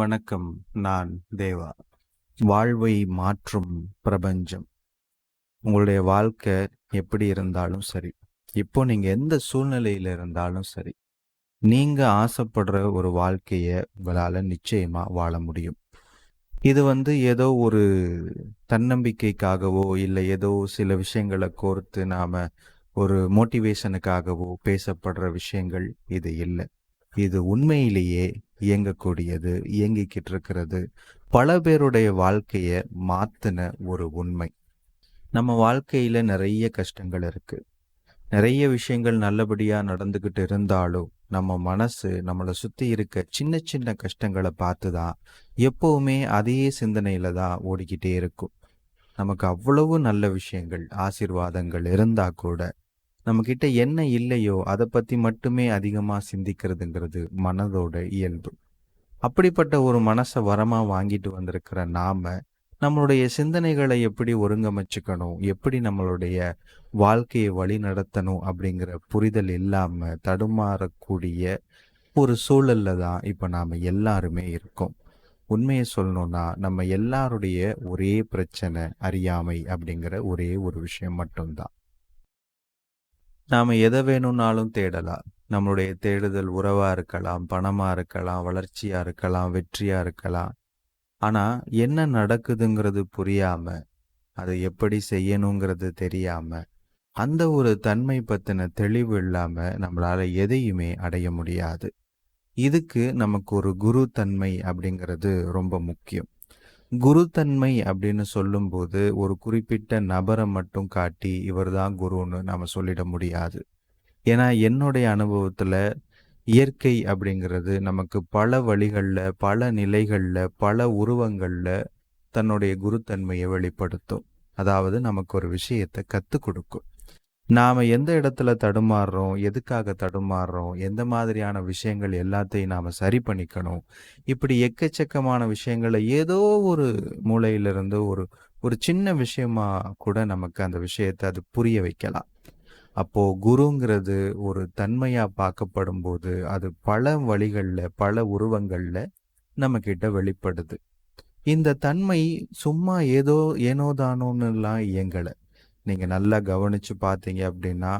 வணக்கம் நான் தேவா. வாழ்வை மாற்றும் பிரபஞ்சம். உங்களுடைய வாழ்க்கை எப்படி இருந்தாலும் சரி. இப்போ நீங்கள் எந்த சூழ்நிலையில் இருந்தாலும் சரி நீங்கள் ஆசைப்படுற ஒரு வாழ்க்கையை உங்களால் நிச்சயமாக வாழ முடியும். இது வந்து ஏதோ ஒரு தன்னம்பிக்கைக்காகவோ இல்லை ஏதோ சில விஷயங்களை கோர்த்து நாம் ஒரு மோட்டிவேஷனுக்காகவோ பேசப்படுற விஷயங்கள் இது இல்லை. இது உண்மையிலேயே இயங்கக்கூடியது இயங்கிக்கிட்டு இருக்கிறது பல பேருடைய வாழ்க்கையை மாத்தின ஒரு உண்மை. நம்ம வாழ்க்கையில நிறைய கஷ்டங்கள் இருக்கு. நிறைய விஷயங்கள் நல்லபடியா நடந்துக்கிட்டு இருந்தாலும் நம்ம மனசு நம்மளை சுத்தி இருக்க சின்ன சின்ன கஷ்டங்களை பார்த்து தான் எப்பவுமே அதே சிந்தனையில தான் ஓடிக்கிட்டே இருக்கும். நமக்கு அவ்வளவு நல்ல விஷயங்கள் ஆசிர்வாதங்கள் இருந்தா கூட நம்மக்கிட்ட என்ன இல்லையோ அதை பற்றி மட்டுமே அதிகமாக சிந்திக்கிறதுங்கிறது மனதோட இயல்பு. அப்படிப்பட்ட ஒரு மனசை வரமாக வாங்கிட்டு வந்திருக்கிற நாம நம்மளுடைய சிந்தனைகளை எப்படி ஒருங்கமைச்சுக்கணும் எப்படி நம்மளுடைய வாழ்க்கையை வழி நடத்தணும் அப்படிங்கிற புரிதல் இல்லாமல் தடுமாறக்கூடிய ஒரு சூழல்ல தான் இப்போ நாம் எல்லாருமே இருக்கோம். உண்மையை சொல்லணும்னா நம்ம எல்லாருடைய ஒரே பிரச்சனை அறியாமை அப்படிங்கிற ஒரே ஒரு விஷயம் மட்டும்தான். நாம் எதை வேணும்னாலும் தேடலாம். நம்மளுடைய தேடுதல் உறவாக இருக்கலாம் பணமாக இருக்கலாம் வளர்ச்சியாக இருக்கலாம் வெற்றியாக இருக்கலாம். ஆனால் என்ன நடக்குதுங்கிறது புரியாமல் அதை எப்படி செய்யணுங்கிறது தெரியாமல் அந்த ஒரு தன்மை பற்றின தெளிவு இல்லாமல் நம்மளால் எதையுமே அடைய முடியாது. இதுக்கு நமக்கு ஒரு குரு தன்மை அப்படிங்கிறது ரொம்ப முக்கியம். குருத்தன்மை அப்படின்னு சொல்லும்போது ஒரு குறிப்பிட்ட நபரை மட்டும் காட்டி இவர் தான் குருன்னு நம்ம சொல்லிட முடியாது. ஏன்னா என்னுடைய அனுபவத்தில் இயற்கை அப்படிங்கிறது நமக்கு பல வழிகளில் பல நிலைகளில் பல உருவங்களில் தன்னுடைய குருத்தன்மையை வெளிப்படுத்தும். அதாவது நமக்கு ஒரு விஷயத்தை கற்றுக் கொடுக்கும். நாம் எந்த இடத்துல தடுமாறுறோம்? எதுக்காக தடுமாறுறோம்? எந்த மாதிரியான விஷயங்கள் எல்லாத்தையும் நாம் சரி பண்ணிக்கணும்? இப்படி எக்கச்சக்கமான விஷயங்களை ஏதோ ஒரு மூலையிலிருந்து ஒரு ஒரு சின்ன விஷயமா கூட நமக்கு அந்த விஷயத்தை அது புரிய வைக்கலாம். அப்போ குருங்கிறது ஒரு தன்மையா பார்க்கப்படும் போது அது பல வழிகளில் பல உருவங்கள்ல நம்ம கிட்ட வெளிப்படுது. இந்த தன்மை சும்மா ஏதோ ஏனோதானோன்னுலாம் இயங்கலை. நீங்கள் நல்லா கவனித்து பார்த்தீங்க அப்படின்னா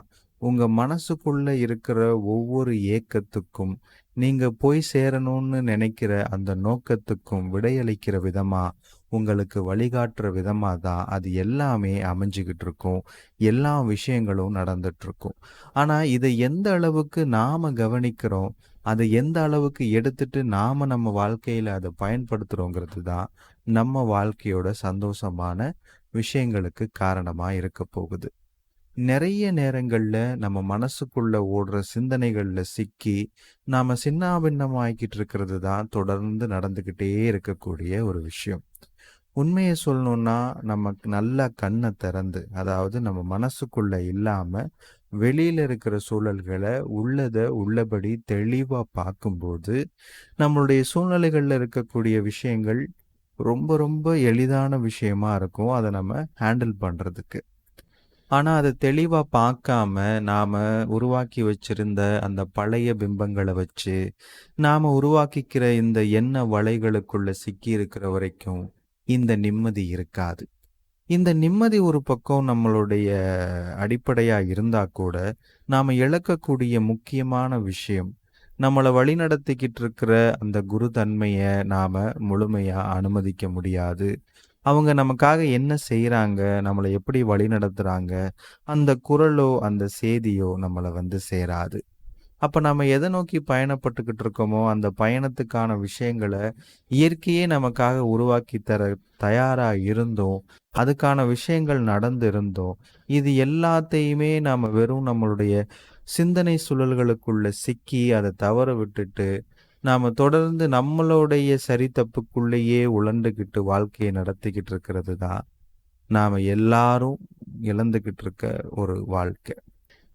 உங்கள் மனசுக்குள்ளே இருக்கிற ஒவ்வொரு ஏக்கத்துக்கும் நீங்கள் போய் சேரணும்னு நினைக்கிற அந்த நோக்கத்துக்கும் விடையளிக்கிற விதமாக உங்களுக்கு வழிகாட்டுற விதமாக தான் அது எல்லாமே அமைஞ்சுக்கிட்டு இருக்கும். எல்லா விஷயங்களும் நடந்துட்டுருக்கும். ஆனால் இதை எந்த அளவுக்கு நாம் கவனிக்கிறோம் அதை எந்த அளவுக்கு எடுத்துட்டு நாம் நம்ம வாழ்க்கையில் அதை பயன்படுத்துகிறோங்கிறது தான் நம்ம வாழ்க்கையோட சந்தோஷமான விஷயங்களுக்கு காரணமா இருக்க போகுது. நிறைய நேரங்கள்ல நம்ம மனசுக்குள்ள ஓடுற சிந்தனைகள்ல சிக்கி நாம சின்னாபின்னமாகிக்கிட்டு இருக்கிறது தான் தொடர்ந்து நடந்துகிட்டே இருக்கக்கூடிய ஒரு விஷயம். உண்மையை சொல்லணும்னா நமக்கு நல்ல கண்ணை திறந்து அதாவது நம்ம மனசுக்குள்ள இல்லாம வெளியில இருக்கிற சூழல்களை உள்ளத உள்ளபடி தெளிவா பார்க்கும்போது நம்மளுடைய சூழ்நிலைகள்ல இருக்கக்கூடிய விஷயங்கள் ரொம்ப ரொம்ப எளிதான விஷயமா இருக்கும். அதை நம்ம ஹேண்டில் பண்ணுறதுக்கு ஆனால் அதை தெளிவாக பார்க்காம நாம் உருவாக்கி வச்சிருந்த அந்த பழைய பிம்பங்களை வச்சு நாம் உருவாக்கிக்கிற இந்த எண்ண வலைகளுக்குள்ளே சிக்கி இருக்கிற வரைக்கும் இந்த நிம்மதி இருக்காது. இந்த நிம்மதி ஒரு பக்கம் நம்மளுடைய அடிப்படையாக இருந்தால் கூட நாம் இழக்கக்கூடிய முக்கியமான விஷயம் நம்மளை வழி நடத்திக்கிட்டு இருக்கிற அந்த குரு தன்மையை நாம் முழுமையாக அனுமதிக்க முடியாது. அவங்க நமக்காக என்ன செய்கிறாங்க நம்மளை எப்படி வழி நடத்துகிறாங்க அந்த குரலோ அந்த செய்தியோ நம்மளை வந்து சேராது. அப்போ நம்ம எதை நோக்கி பயணப்பட்டுக்கிட்டு இருக்கோமோ அந்த பயணத்துக்கான விஷயங்களை இயற்கையே நமக்காக உருவாக்கி தர தயாராக இருந்தோம். அதுக்கான விஷயங்கள் நடந்திருந்தோம். இது எல்லாத்தையுமே நாம் வெறும் நம்மளுடைய சிந்தனை சுழல்களுக்குள்ள சிக்கி அதை தவற விட்டுட்டு நாம் தொடர்ந்து நம்மளுடைய சரி தப்புக்குள்ளேயே உழண்டுக்கிட்டு வாழ்க்கையை நடத்திக்கிட்டு இருக்கிறது தான் நாம் எல்லாரும் இழந்துக்கிட்டு இருக்க ஒரு வாழ்க்கை.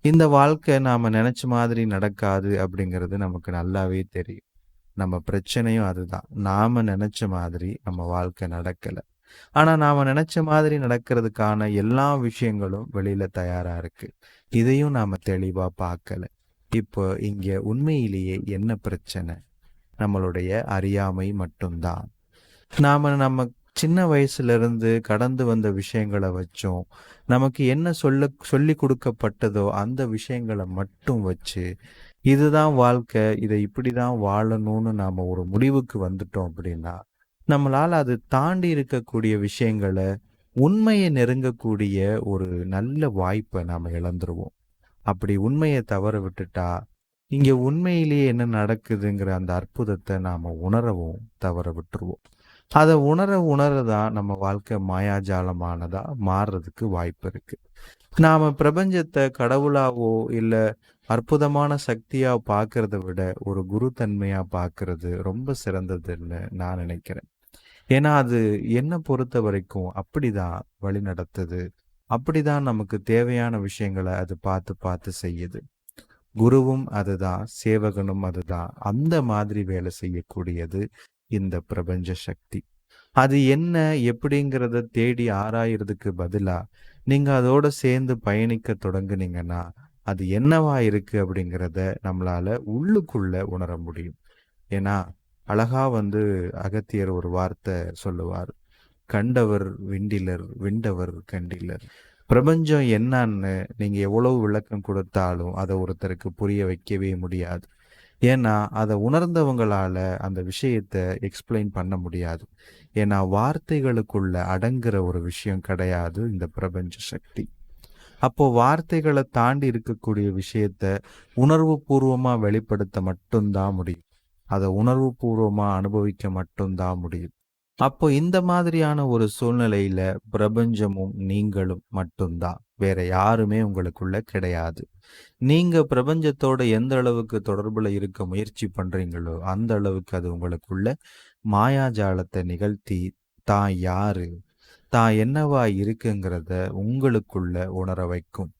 இந்த வாழ்க்கை நாம் நினச்ச மாதிரி நடக்காது அப்படிங்கிறது நமக்கு நல்லாவே தெரியும். நம்ம பிரச்சனையும் அதுதான். நாம் நினச்ச மாதிரி நம்ம வாழ்க்கை நடக்கலை. ஆனால் நாம் நினச்ச மாதிரி நடக்கிறதுக்கான எல்லா விஷயங்களும் வெளியில் தயாராக இருக்குது இதையும் நாம் தெளிவாக பார்க்கல. இப்போ இங்கே உண்மையிலேயே என்ன பிரச்சனை? நம்மளுடைய அறியாமை மட்டும்தான். நாம் நம்ம சின்ன வயசுலேருந்து கடந்து வந்த விஷயங்களை வச்சும் நமக்கு என்ன சொல்ல சொல்லி கொடுக்கப்பட்டதோ அந்த விஷயங்களை மட்டும் வச்சு இதுதான் வாழ்க்கை இதை இப்படி தான் வாழணும்னு நாம் ஒரு முடிவுக்கு வந்துட்டோம் அப்படின்னா நம்மளால் அது தாண்டி இருக்கக்கூடிய விஷயங்களை உண்மையை நெருங்கக்கூடிய ஒரு நல்ல வாய்ப்பை நாம் இழந்துருவோம். அப்படி உண்மையை தவற விட்டுட்டா இங்கே உண்மையிலேயே என்ன நடக்குதுங்கிற அந்த அற்புதத்தை நாம் உணரவும் தவற விட்டுருவோம். அதை உணர உணரதான் நம்ம வாழ்க்கை மாயாஜாலமானதா மாறுறதுக்கு வாய்ப்பு இருக்கு. நாம பிரபஞ்சத்தை கடவுளாவோ இல்லை அற்புதமான சக்தியா பார்க்கறத விட ஒரு குரு தன்மையாக பார்க்கறது ரொம்ப சிறந்ததுன்னு நான் நினைக்கிறேன். ஏன்னா அது என்னை பொறுத்த வரைக்கும் அப்படிதான் வழி நடத்துது. அப்படிதான் நமக்கு தேவையான விஷயங்களை அது பார்த்து பார்த்து செய்யுது. குருவும் அதுதான் சேவகனும் அதுதான். அந்த மாதிரி வேலை செய்யக்கூடியது இந்த பிரபஞ்ச சக்தி. அது என்ன எப்படிங்கிறத தேடி ஆராயறதுக்கு பதிலா நீங்க அதோட சேர்ந்து பயணிக்க தொடங்குனீங்கன்னா அது என்னவா இருக்கு அப்படிங்கிறத நம்மளால உள்ளுக்குள்ள உணர முடியும். ஏன்னா அழகா வந்து அகத்தியர் ஒரு வார்த்தை சொல்லுவார். கண்டவர் விண்டிலர் விண்டவர் கண்டிலர். பிரபஞ்சம் என்னன்னு நீங்க எவ்வளவு விளக்கம் கொடுத்தாலும் அதை ஒருத்தருக்கு புரிய வைக்கவே முடியாது. ஏன்னா அதை உணர்ந்தவங்களால அந்த விஷயத்த எக்ஸ்பிளைன் பண்ண முடியாது. ஏன்னா வார்த்தைகளுக்குள்ள அடங்குற ஒரு விஷயம் கிடையாது இந்த பிரபஞ்ச சக்தி. அப்போ வார்த்தைகளை தாண்டி இருக்கக்கூடிய விஷயத்த உணர்வு பூர்வமா வெளிப்படுத்த மட்டும்தான் முடியும். அதை உணர்வு பூர்வமா அனுபவிக்க மட்டும்தான் முடியும். அப்போ இந்த மாதிரியான ஒரு சூழ்நிலையில பிரபஞ்சமும் நீங்களும் மட்டும்தான். வேற யாருமே உங்களுக்குள்ள கிடையாது. நீங்க பிரபஞ்சத்தோட எந்த அளவுக்கு தொடர்புல இருக்க முயற்சி பண்றீங்களோ அந்த அளவுக்கு அது உங்களுக்குள்ள மாயாஜாலத்தை நிகழ்த்தி தான் யாரு? தான் என்னவா இருக்குங்கிறத உங்களுக்குள்ள உணர வைக்கும்.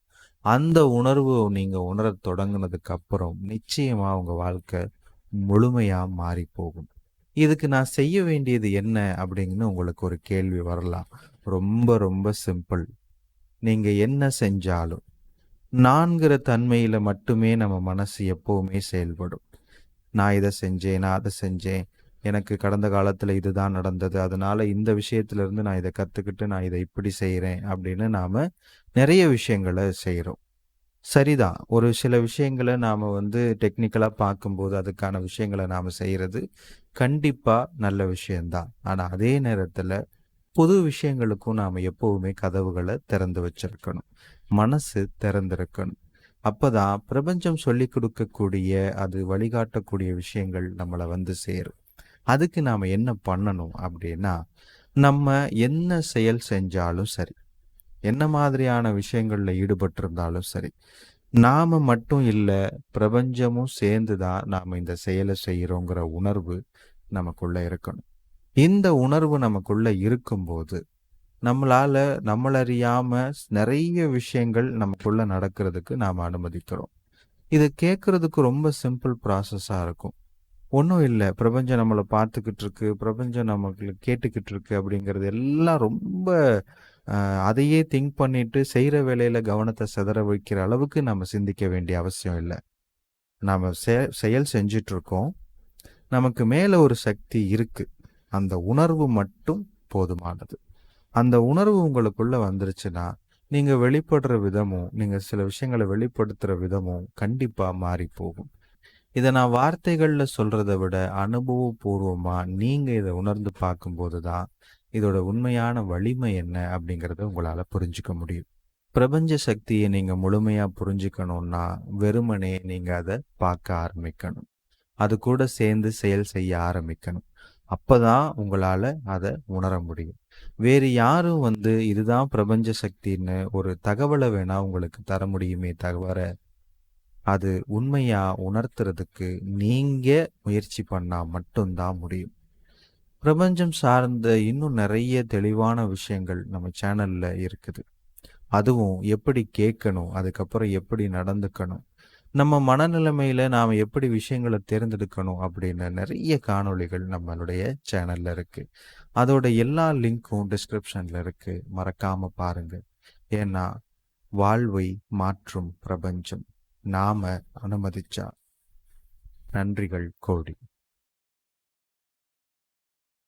அந்த உணர்வு நீங்க உணரத் தொடங்கினதுக்கு அப்புறம் நிச்சயமா உங்க வாழ்க்கை முழுமையா மாறி போகும். இதுக்கு நான் செய்ய வேண்டியது என்ன அப்படின்னு உங்களுக்கு ஒரு கேள்வி வரலாம். ரொம்ப ரொம்ப சிம்பிள். நீங்க என்ன செஞ்சாலும் நான்கிற தன்மையில மட்டுமே நம்ம மனசு எப்பவுமே செயல்படும். நான் இதை செஞ்சேன் நான் அதை செஞ்சேன் எனக்கு கடந்த காலத்தில் இதுதான் நடந்தது. அதனால இந்த விஷயத்துலேருந்து நான் இதை கற்றுக்கிட்டு நான் இதை இப்படி செய்கிறேன் அப்படின்னு நாம் நிறைய விஷயங்களை செய்கிறோம் சரிதான். ஒரு சில விஷயங்களை நாம் வந்து டெக்னிக்கலாக பார்க்கும்போது அதுக்கான விஷயங்களை நாம் செய்கிறது கண்டிப்பாக நல்ல விஷயம்தான். ஆனால் அதே நேரத்தில் புது விஷயங்களுக்கும் நாம் எப்போவுமே கதவுகளை திறந்து வச்சிருக்கணும். மனசு திறந்திருக்கணும். அப்பதான் பிரபஞ்சம் சொல்லி கொடுக்கக்கூடிய அது வழிகாட்டக்கூடிய விஷயங்கள் நம்மளை வந்து சேரும். அதுக்கு நாம் என்ன பண்ணணும் அப்படின்னா நம்ம என்ன செயல் செஞ்சாலும் சரி என்ன மாதிரியான விஷயங்களில் ஈடுபட்டிருந்தாலும் சரி நாம மட்டும் இல்லை பிரபஞ்சமும் சேர்ந்து தான் நாம் இந்த செயலை செய்கிறோங்கிற உணர்வு நமக்குள்ளே இருக்கணும். இந்த உணர்வு நமக்குள்ளே இருக்கும்போது நம்மளால நம்மளறியாம நிறைய விஷயங்கள் நமக்குள்ள நடக்கிறதுக்கு நாம் அனுமதிக்கிறோம். இது கேட்கறதுக்கு ரொம்ப சிம்பிள் ப்ராசஸாக இருக்கும். ஒன்றும் இல்லை. பிரபஞ்சம் நம்மளை பார்த்துக்கிட்டு இருக்கு பிரபஞ்சம் நமக்கு கேட்டுக்கிட்டு இருக்கு அப்படிங்கிறது எல்லாம் ரொம்ப அதையே திங்க் பண்ணிட்டு செய்கிற வேலையில் கவனத்தை சிதற வைக்கிற அளவுக்கு நம்ம சிந்திக்க வேண்டிய அவசியம் இல்லை. நாம் செ- செயல் செஞ்சிட்ருக்கோம் நமக்கு மேலே ஒரு சக்தி இருக்குது அந்த உணர்வு மட்டும் போதுமானது. அந்த உணர்வு உங்களுக்குள்ளே வந்துருச்சுன்னா நீங்கள் வெளிப்படுற விதமும் நீங்கள் சில விஷயங்களை வெளிப்படுத்துகிற விதமும் கண்டிப்பாக மாறி போகும் இதை நான் வார்த்தைகளில் சொல்றதை விட அனுபவபூர்வமா நீங்க இதை உணர்ந்து பார்க்கும்போது தான் இதோட உண்மையான வலிமை என்ன அப்படிங்கிறத உங்களால புரிஞ்சுக்க முடியும். பிரபஞ்ச சக்தியை நீங்க முழுமையா புரிஞ்சுக்கணும்னா வெறுமனே நீங்க அதை பார்க்க ஆரம்பிக்கணும். அது கூட சேர்ந்து செயல் செய்ய ஆரம்பிக்கணும். அப்பதான் உங்களால அதை உணர முடியும். வேறு யாரும் வந்து இதுதான் பிரபஞ்ச சக்தின்னு ஒரு தகவலை வேணா உங்களுக்கு தர முடியுமே தவிர அது உண்மையா உணர்த்துறதுக்கு நீங்க முயற்சி பண்ணா மட்டும்தான் முடியும். பிரபஞ்சம் சார்ந்த இன்னும் நிறைய தெளிவான விஷயங்கள் நம்ம சேனல்ல இருக்குது. அதுவும் எப்படி கேட்கணும் அதுக்கப்புறம் எப்படி நடந்துக்கணும் நம்ம மனநிலைமையில நாம எப்படி விஷயங்களை தேர்ந்தெடுக்கணும் அப்படின்னு நிறைய காணொளிகள் நம்மளுடைய சேனல்ல இருக்கு. அதோட எல்லா லிங்க்கும் டிஸ்கிரிப்ஷன்ல இருக்கு. மறக்காம பாருங்க. ஏன்னா வாழ்வை மாற்றும் பிரபஞ்சம். நாம அனுமதிச்சா நன்றிகள் கோடி.